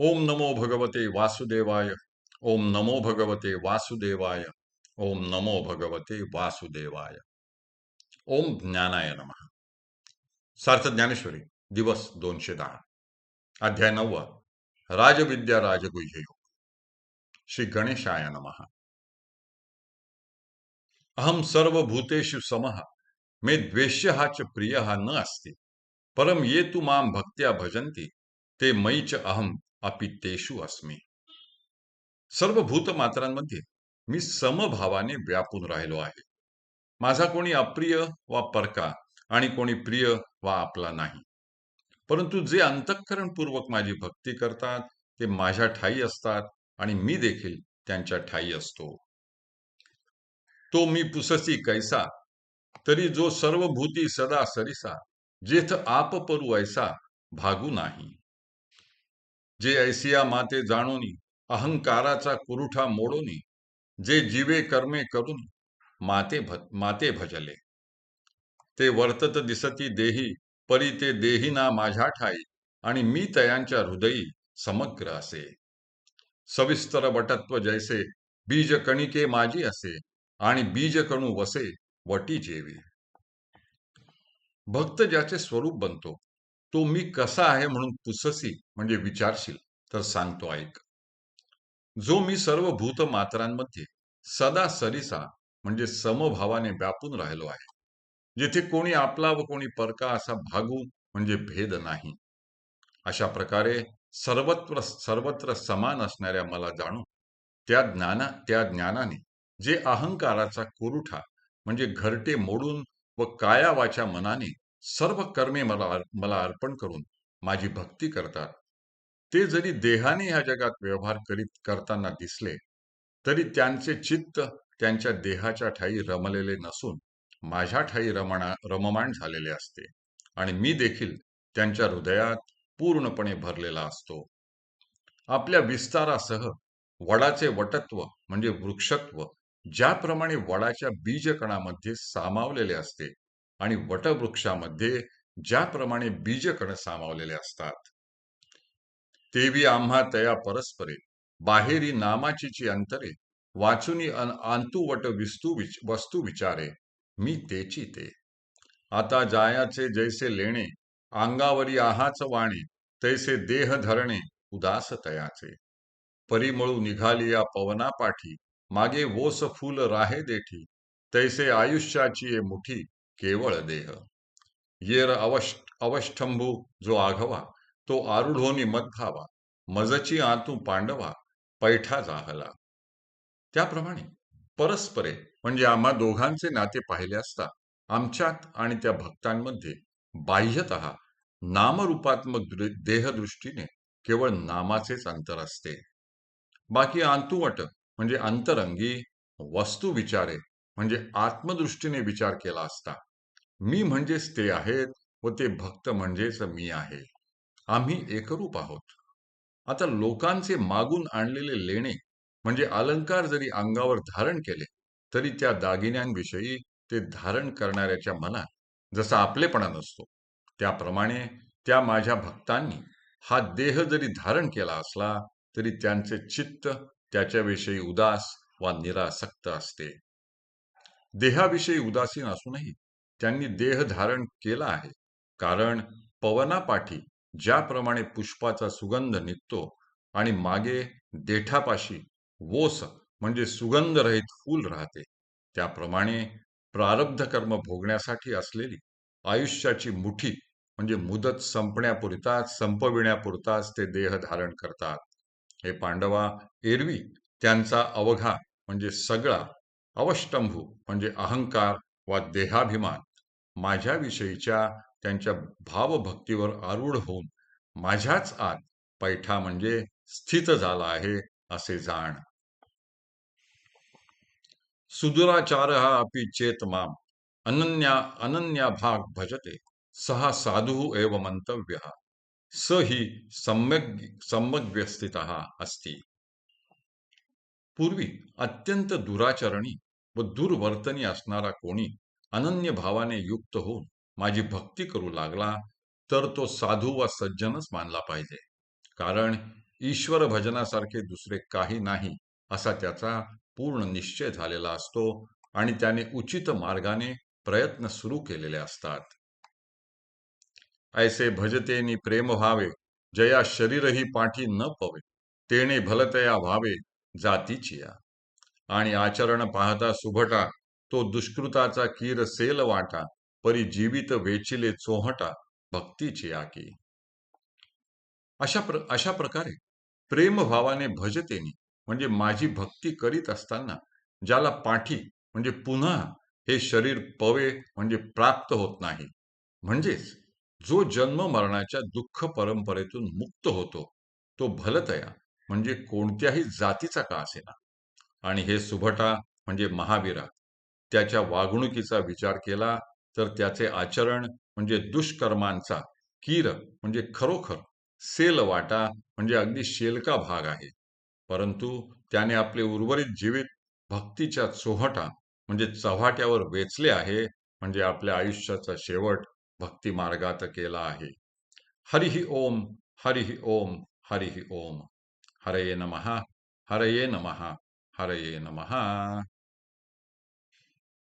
ओम नमो भगवते वासुदेवाय। ओम नमो भगवते वासुदेवाय। ओम नमो भगवते वासुदेवाय। ओम ज्ञानाय नमः। सार्थ ज्ञानेश्वरी दिवस दोनशे दहा। अध्याय नववा। राजविद्या राजगुह्य योग। श्री गणेशाय नमः। अहम सर्वभूतेषु समः। मे द्वेष्य च प्रिय न अस्ति। परम ये तु माम भक्त्या भजन्ति, ते मयी च अहम अपि तेषु सर्व भूतमात्रांमध्ये मी समभावाने व्यापून राहिलो आहे। माझा कोणी अप्रिय वा परका आणि कोणी प्रिय वा आपला नाही। परंतु जे अंतःकरणपूर्वक माझी भक्ती करतात ते माझ्या ठाई असतात आणि मी देखील त्यांच्या ठाई असतो। तो मी पुससी कैसा तरी जो सर्व भूती सदा सरिसा जेथ आप परू ऐसा भागू नाही। जे ऐसिया माते जाणूनी अहंकाराचा कुरुठा मोडूनी जे जीवे कर्मे करून माते भ माते भजले. ते वर्तत दिसती देही परी ते देही ना माझ्या ठाई आणि मी तयांच्या हृदयी समग्र असे. सविस्तर वटत्व जैसे बीज कणिके माझी असे आणि बीज कणू वसे वटी जेवी. भक्त ज्याचे स्वरूप बनतो तो मी कसा आहे म्हणून पुससी म्हणजे विचारशील तर सांगतो ऐक. जो मी सर्व भूत मात्रांमध्ये सदा सरिसा म्हणजे समभावाने व्यापून राहिलो आहे जिथे कोणी आपला व कोणी परका असा भागू म्हणजे भेद नाही. अशा प्रकारे सर्वत्र सर्वत्र समान असणाऱ्या मला जाणून त्या ज्ञाना त्या ज्ञानाने जे अहंकाराचा कुरुठा म्हणजे घरटे मोडून व कायावाच्या मनाने सर्व कर्मे मला मला अर्पण करून माझी भक्ती करतात. ते जरी देहाने या जगात व्यवहार करीत करताना दिसले तरी त्यांचे चित्त त्यांच्या देहाच्या ठाई रमलेले नसून माझ्या ठाई रमणा रममाण झालेले असते आणि मी देखील त्यांच्या हृदयात पूर्णपणे भरलेला असतो. आपल्या विस्तारासह वडाचे वटत्व म्हणजे वृक्षत्व ज्याप्रमाणे वडाच्या बीजकणामध्ये सामावलेले असते आणि वटवृक्षामध्ये ज्याप्रमाणे बीजकण सामावलेले असतात तेवी आम्हा तया परस्परे बाहेरी नामाचीची अंतरे वाचुनी आंतू वट विस्तू विच वस्तू विचारे मी तेची ते. आता जायाचे जैसे लेणे अंगावरी आहाच वाणे तैसे देह धरणे उदास तयाचे. परिमळू निघाली या पवना पाठी मागे वोस फूल राहे देठी तैसे आयुष्याची ये मुठी केवळ देह. येर अवश अवष्टंभू जो आघवा तो आरुढोनी मदभावा मजची आतू पांडवा पैठा जाहला. त्याप्रमाणे परस्परे म्हणजे आम्हा दोघांचे नाते पाहिले असता आमच्यात आणि त्या भक्तांमध्ये बाह्यत नामरूपात्मक देहदृष्टीने केवळ नामाचेच अंतर असते. बाकी आंतुवट म्हणजे अंतरंगी वस्तू विचारे म्हणजे आत्मदृष्टीने विचार केला असता. मी म्हणजेच ते आहेत व ते भक्त म्हणजेच मी आहे. आम्ही एकरूप आहोत. आता लोकांचे मागून आणलेले लेणे म्हणजे अलंकार जरी अंगावर धारण केले तरी त्या दागिन्यांविषयी ते धारण करणाऱ्याच्या मनात जसा आपलेपणा नसतो त्याप्रमाणे त्या माझ्या भक्तांनी हा देह जरी धारण केला असला तरी त्यांचे चित्त त्याच्याविषयी उदास वा निरासक्त असते. देहाविषयी उदासीन असूनही त्यांनी देह धारण केला आहे. कारण पवनापाठी ज्याप्रमाणे पुष्पाचा सुगंध निघतो आणि मागे देठापाशी वोस म्हणजे सुगंध रहित फूल राहते त्याप्रमाणे प्रारब्ध कर्म भोगण्यासाठी असलेली आयुष्याची मुठी म्हणजे मुदत संपण्यापुरताच संपविण्यापुरताच ते देह धारण करतात. हे पांडवा एरवी त्यांचा अवघा म्हणजे सगळा अवष्टंभू म्हणजे अहंकार वा देहाभिमान माझ्याविषयीच्या त्यांच्या भावभक्तीवर आरूढ होऊन माझ्याच आत पैठा म्हणजे स्थित झाला आहे असे जाण. सुदुराचार हा अपि चेत माम अनन्या अनन्या भाग भजते सहा साधू एव मंतव्य स ही सम्यक सम्यक असती। पूर्वी अत्यंत दुराचरणी व दुर्वर्तनी असणारा कोणी अनन्य भावाने युक्त होऊन माझी भक्ती करू लागला तर तो साधू व सज्जनच मानला पाहिजे. कारण ईश्वर भजनासारखे दुसरे काही नाही असा त्याचा पूर्ण निश्चय झालेला असतो आणि त्याने उचित मार्गाने प्रयत्न सुरू केलेले असतात. ऐसे भजतेनी प्रेम व्हावे जया शरीरही पाठी न पवे तेने भलतया व्हावे जातीचिया. आणि आचरण पाहता सुभटा तो दुष्कृताचा कीर सेल वाटा परी जीवित वेचिले चोहटा भक्तीची आकी. अशा प्र अशा प्रकारे प्रेमभावाने भजतेनी म्हणजे माझी भक्ती करीत असताना ज्याला पाठी म्हणजे पुन्हा हे शरीर पवे म्हणजे प्राप्त होत नाही. म्हणजेच जो जन्म मरणाच्या दुःख परंपरेतून मुक्त होतो तो भलतया म्हणजे कोणत्याही जातीचा का असेना. आणि हे सुभटा म्हणजे महावीरा. त्याच्या वागणुकीचा विचार केला तर त्याचे आचरण म्हणजे दुष्कर्मांचा कीर म्हणजे खरोखर सेल वाटा म्हणजे अगदी शेलका भाग आहे. परंतु त्याने आपले उर्वरित जीवित भक्तीच्या चोहटा म्हणजे चव्हाट्यावर वेचले आहे म्हणजे आपल्या आयुष्याचा शेवट भक्ती मार्गात केला आहे. हरिहि ओम हरिहि ओम हरिहि ओम. हरये नमहा हरये नमहा हरये नमः